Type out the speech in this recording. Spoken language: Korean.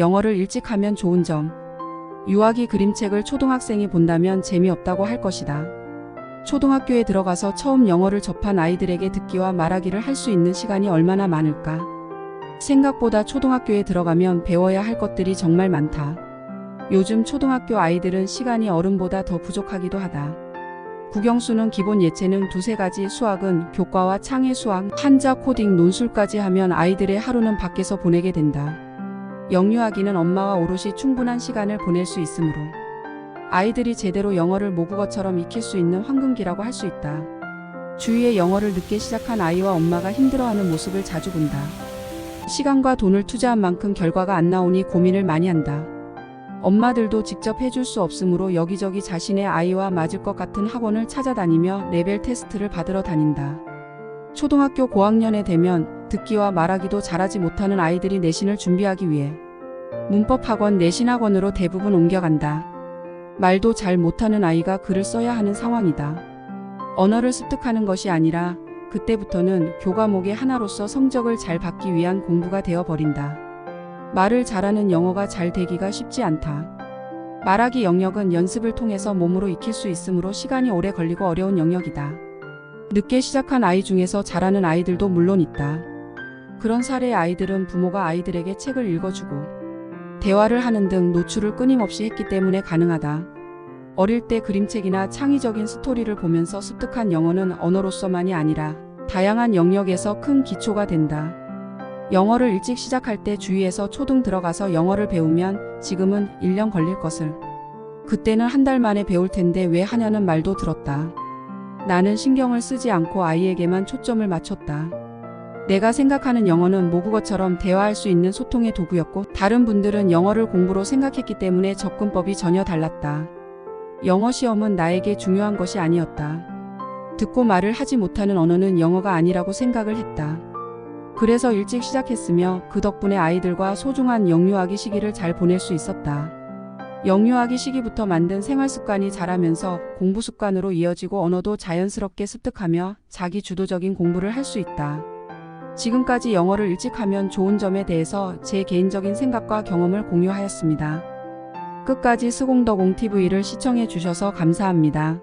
영어를 일찍 하면 좋은 점. 유아기 그림책을 초등학생이 본다면 재미없다고 할 것이다. 초등학교에 들어가서 처음 영어를 접한 아이들에게 듣기와 말하기를 할 수 있는 시간이 얼마나 많을까? 생각보다 초등학교에 들어가면 배워야 할 것들이 정말 많다. 요즘 초등학교 아이들은 시간이 어른보다 더 부족하기도 하다. 국영수는 기본 예체능 두세 가지 수학은 교과와 창의 수학, 한자 코딩 논술까지 하면 아이들의 하루는 밖에서 보내게 된다. 영유아기는 엄마와 오롯이 충분한 시간을 보낼 수 있으므로 아이들이 제대로 영어를 모국어처럼 익힐 수 있는 황금기라고 할 수 있다. 주위에 영어를 늦게 시작한 아이와 엄마가 힘들어하는 모습을 자주 본다. 시간과 돈을 투자한 만큼 결과가 안 나오니 고민을 많이 한다. 엄마들도 직접 해줄 수 없으므로 여기저기 자신의 아이와 맞을 것 같은 학원을 찾아다니며 레벨 테스트를 받으러 다닌다. 초등학교 고학년에 되면 듣기와 말하기도 잘하지 못하는 아이들이 내신을 준비하기 위해 문법 학원 내신 학원으로 대부분 옮겨간다. 말도 잘 못하는 아이가 글을 써야 하는 상황이다. 언어를 습득하는 것이 아니라 그때부터는 교과목의 하나로서 성적을 잘 받기 위한 공부가 되어 버린다. 말을 잘하는 영어가 잘 되기가 쉽지 않다. 말하기 영역은 연습을 통해서 몸으로 익힐 수 있으므로 시간이 오래 걸리고 어려운 영역이다. 늦게 시작한 아이 중에서 잘하는 아이들도 물론 있다. 그런 사례의 아이들은 부모가 아이들에게 책을 읽어주고 대화를 하는 등 노출을 끊임없이 했기 때문에 가능하다. 어릴 때 그림책이나 창의적인 스토리를 보면서 습득한 영어는 언어로서만이 아니라 다양한 영역에서 큰 기초가 된다. 영어를 일찍 시작할 때 주위에서 초등 들어가서 영어를 배우면 지금은 1년 걸릴 것을. 그때는 한 달 만에 배울 텐데 왜 하냐는 말도 들었다. 나는 신경을 쓰지 않고 아이에게만 초점을 맞췄다. 내가 생각하는 영어는 모국어처럼 대화할 수 있는 소통의 도구였고 다른 분들은 영어를 공부로 생각했기 때문에 접근법이 전혀 달랐다. 영어 시험은 나에게 중요한 것이 아니었다. 듣고 말을 하지 못하는 언어는 영어가 아니라고 생각을 했다. 그래서 일찍 시작했으며 그 덕분에 아이들과 소중한 영유아기 시기를 잘 보낼 수 있었다. 영유아기 시기부터 만든 생활 습관이 자라면서 공부 습관으로 이어지고 언어도 자연스럽게 습득하며 자기 주도적인 공부를 할 수 있다. 지금까지 영어를 일찍 하면 좋은 점에 대해서 제 개인적인 생각과 경험을 공유하였습니다. 끝까지 스공더공 TV를 시청해 주셔서 감사합니다.